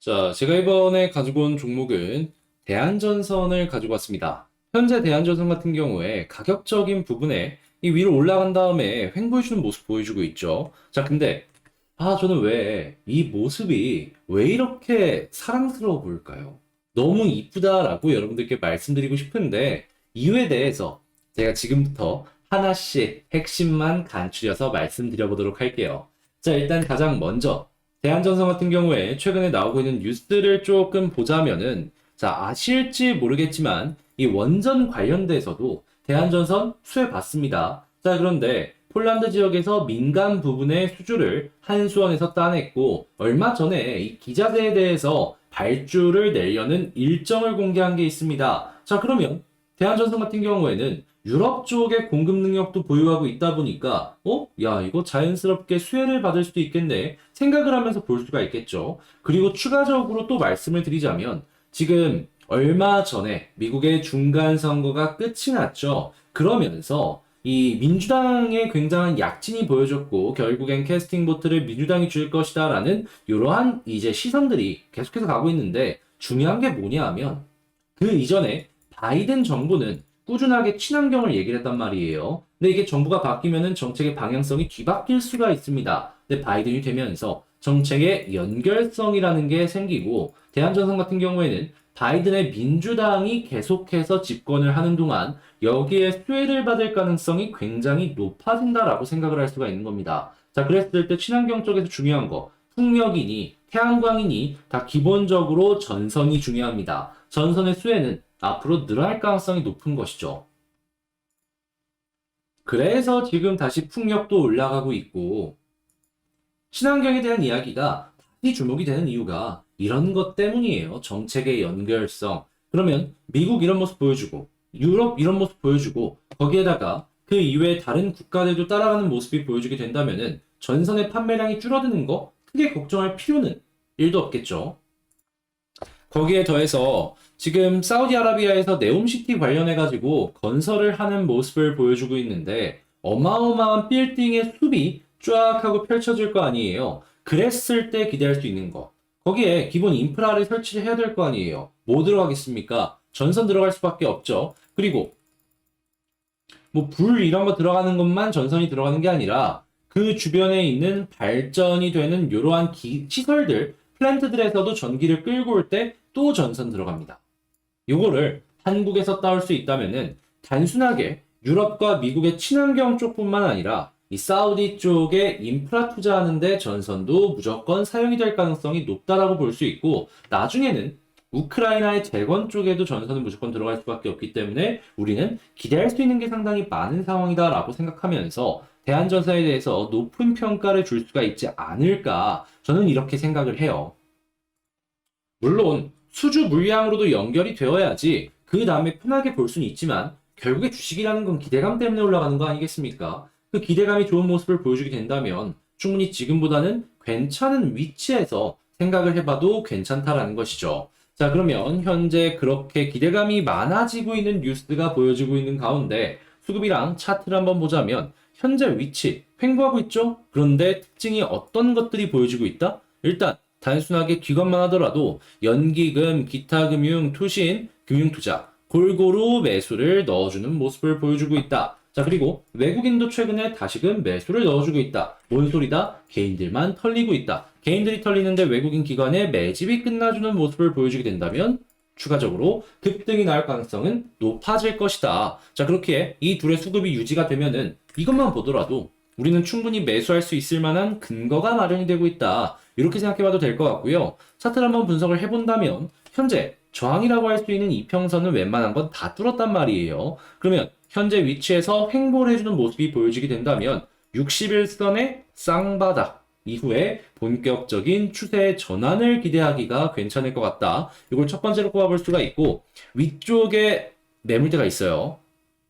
자, 제가 이번에 가지고 온 종목은 대한전선을 가지고 왔습니다. 현재 대한전선 같은 경우에 가격적인 부분에 이 위로 올라간 다음에 횡보해주는 모습 보여주고 있죠. 자, 근데 아, 저는 왜 이 모습이 왜 이렇게 사랑스러워 보일까요? 너무 이쁘다라고 여러분들께 말씀드리고 싶은데 이유에 대해서 제가 지금부터 하나씩 핵심만 간추려서 말씀드려 보도록 할게요. 자, 일단 가장 먼저 대한전선 같은 경우에 최근에 나오고 있는 뉴스를 조금 보자면은 자, 아실지 모르겠지만 이 원전 관련돼서도 대한전선 수혜 받습니다. 자, 그런데 폴란드 지역에서 민간 부분의 수주를 한수원에서 따냈고 얼마 전에 이 기자재에 대해서 발주를 내려는 일정을 공개한 게 있습니다. 자, 그러면 대한전선 같은 경우에는 유럽 쪽의 공급 능력도 보유하고 있다 보니까 어? 야, 이거 자연스럽게 수혜를 받을 수도 있겠네. 생각을 하면서 볼 수가 있겠죠. 그리고 추가적으로 또 말씀을 드리자면 지금 얼마 전에 미국의 중간 선거가 끝이 났죠. 그러면서 이 민주당의 굉장한 약진이 보여졌고 결국엔 캐스팅 보트를 민주당이 줄 것이다라는 이러한 이제 시선들이 계속해서 가고 있는데 중요한 게 뭐냐 하면 그 이전에 바이든 정부는 꾸준하게 친환경을 얘기를 했단 말이에요. 근데 이게 정부가 바뀌면은 정책의 방향성이 뒤바뀔 수가 있습니다. 근데 바이든이 되면서 정책의 연결성이라는 게 생기고 대한전선 같은 경우에는 바이든의 민주당이 계속해서 집권을 하는 동안 여기에 수혜를 받을 가능성이 굉장히 높아진다라고 생각을 할 수가 있는 겁니다. 자, 그랬을 때 친환경 쪽에서 중요한 거, 풍력이니 태양광이니 다 기본적으로 전선이 중요합니다. 전선의 수혜는 앞으로 늘어날 가능성이 높은 것이죠. 그래서 지금 다시 풍력도 올라가고 있고, 친환경에 대한 이야기가 다시 주목이 되는 이유가 이런 것 때문이에요. 정책의 연결성. 그러면 미국 이런 모습 보여주고, 유럽 이런 모습 보여주고, 거기에다가 그 이외에 다른 국가들도 따라가는 모습이 보여주게 된다면은 전선의 판매량이 줄어드는 거 크게 걱정할 필요는 일도 없겠죠. 거기에 더해서 지금 사우디아라비아에서 네옴시티 관련해가지고 건설을 하는 모습을 보여주고 있는데 어마어마한 빌딩의 숲이 쫙 하고 펼쳐질 거 아니에요. 그랬을 때 기대할 수 있는 거. 거기에 기본 인프라를 설치를 해야 될 거 아니에요. 뭐 들어가겠습니까? 전선 들어갈 수밖에 없죠. 그리고 뭐 불 이런 거 들어가는 것만 전선이 들어가는 게 아니라 그 주변에 있는 발전이 되는 이러한 기- 시설들, 플랜트들에서도 전기를 끌고 올 때 또 전선 들어갑니다. 요거를 한국에서 따올 수 있다면은 단순하게 유럽과 미국의 친환경 쪽뿐만 아니라 이 사우디 쪽에 인프라 투자하는데 전선도 무조건 사용이 될 가능성이 높다라고 볼 수 있고 나중에는 우크라이나의 재건 쪽에도 전선은 무조건 들어갈 수밖에 없기 때문에 우리는 기대할 수 있는 게 상당히 많은 상황이다라고 생각하면서 대한전선에 대해서 높은 평가를 줄 수가 있지 않을까 저는 이렇게 생각을 해요. 물론 수주 물량으로도 연결이 되어야지 그 다음에 편하게 볼 수는 있지만 결국에 주식이라는 건 기대감 때문에 올라가는 거 아니겠습니까? 그 기대감이 좋은 모습을 보여주게 된다면 충분히 지금보다는 괜찮은 위치에서 생각을 해봐도 괜찮다라는 것이죠. 자, 그러면 현재 그렇게 기대감이 많아지고 있는 뉴스가 보여지고 있는 가운데 수급이랑 차트를 한번 보자면 현재 위치 횡보하고 있죠? 그런데 특징이 어떤 것들이 보여지고 있다? 일단 단순하게 기관만 하더라도 연기금, 기타금융, 투신, 금융투자 골고루 매수를 넣어주는 모습을 보여주고 있다. 자, 그리고 외국인도 최근에 다시금 매수를 넣어주고 있다. 뭔 소리다? 개인들만 털리고 있다. 개인들이 털리는데 외국인 기관의 매집이 끝나주는 모습을 보여주게 된다면 추가적으로 급등이 나올 가능성은 높아질 것이다. 자, 그렇게 이 둘의 수급이 유지가 되면은 이것만 보더라도 우리는 충분히 매수할 수 있을 만한 근거가 마련이 되고 있다. 이렇게 생각해 봐도 될 것 같고요. 차트를 한번 분석을 해본다면 현재 저항이라고 할 수 있는 이평선은 웬만한 건 다 뚫었단 말이에요. 그러면 현재 위치에서 횡보를 해주는 모습이 보여지게 된다면 61선의 쌍바닥 이후에 본격적인 추세의 전환을 기대하기가 괜찮을 것 같다. 이걸 첫 번째로 꼽아볼 수가 있고 위쪽에 매물대가 있어요.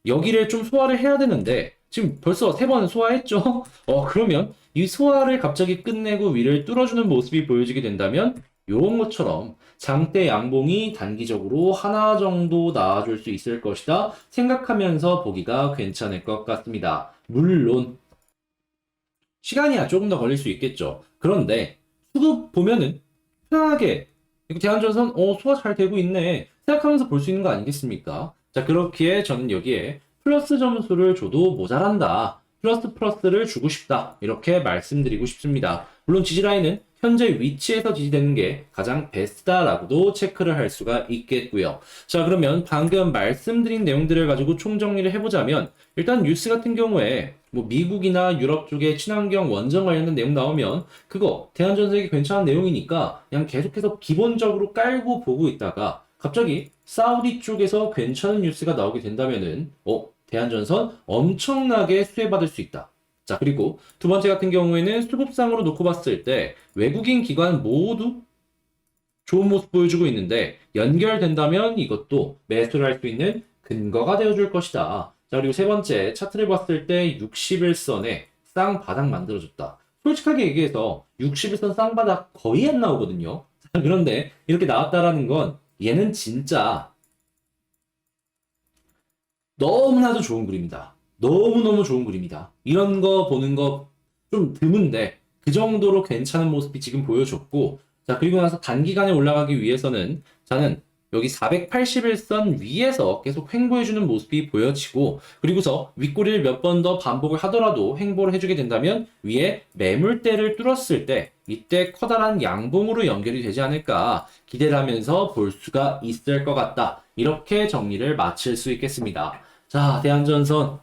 여기를 좀 소화를 해야 되는데 지금 벌써 세 번 소화했죠? 어 그러면 이 소화를 갑자기 끝내고 위를 뚫어주는 모습이 보여지게 된다면 이런 것처럼 장대 양봉이 단기적으로 하나 정도 나와줄 수 있을 것이다 생각하면서 보기가 괜찮을 것 같습니다. 물론 시간이야 조금 더 걸릴 수 있겠죠. 그런데 수급 보면은 편하게 대한전선 어 소화 잘 되고 있네 생각하면서 볼 수 있는 거 아니겠습니까? 자 그렇기에 저는 여기에 플러스 점수를 줘도 모자란다. 플러스 플러스를 주고 싶다. 이렇게 말씀드리고 싶습니다. 물론 지지라인은 현재 위치에서 지지되는 게 가장 베스트다라고도 체크를 할 수가 있겠고요. 자, 그러면 방금 말씀드린 내용들을 가지고 총정리를 해보자면 일단 뉴스 같은 경우에 뭐 미국이나 유럽 쪽에 친환경 원전 관련된 내용 나오면 그거 대한전선에게 괜찮은 내용이니까 그냥 계속해서 기본적으로 깔고 보고 있다가 갑자기 사우디 쪽에서 괜찮은 뉴스가 나오게 된다면은 어 대한전선 엄청나게 수혜받을 수 있다. 자 그리고 두 번째 같은 경우에는 수급상으로 놓고 봤을 때 외국인 기관 모두 좋은 모습 보여주고 있는데 연결된다면 이것도 매수를 할 수 있는 근거가 되어줄 것이다. 자 그리고 세 번째 차트를 봤을 때 61선에 쌍바닥 만들어줬다. 솔직하게 얘기해서 61선 쌍바닥 거의 안 나오거든요. 자, 그런데 이렇게 나왔다라는 건 얘는 진짜 너무나도 좋은 그림이다. 너무너무 좋은 그림이다. 이런 거 보는 거 좀 드문데 그 정도로 괜찮은 모습이 지금 보여줬고 자 그리고 나서 단기간에 올라가기 위해서는 저는 여기 481선 위에서 계속 횡보해주는 모습이 보여지고 그리고서 윗꼬리를 몇 번 더 반복을 하더라도 횡보를 해주게 된다면 위에 매물대를 뚫었을 때 이때 커다란 양봉으로 연결이 되지 않을까 기대를 하면서 볼 수가 있을 것 같다. 이렇게 정리를 마칠 수 있겠습니다. 자, 대한전선.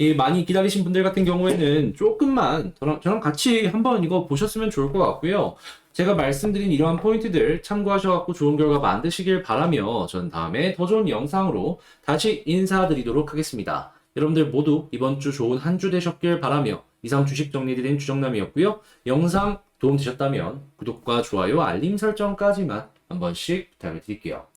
이 많이 기다리신 분들 같은 경우에는 조금만 저랑, 저랑 같이 한번 이거 보셨으면 좋을 것 같고요. 제가 말씀드린 이러한 포인트들 참고하셔갖고 좋은 결과 만드시길 바라며 전 다음에 더 좋은 영상으로 다시 인사드리도록 하겠습니다. 여러분들 모두 이번 주 좋은 한 주 되셨길 바라며 이상 주식 정리드린 주정남이었고요. 영상 도움 되셨다면 구독과 좋아요, 알림 설정까지만 한 번씩 부탁을 드릴게요.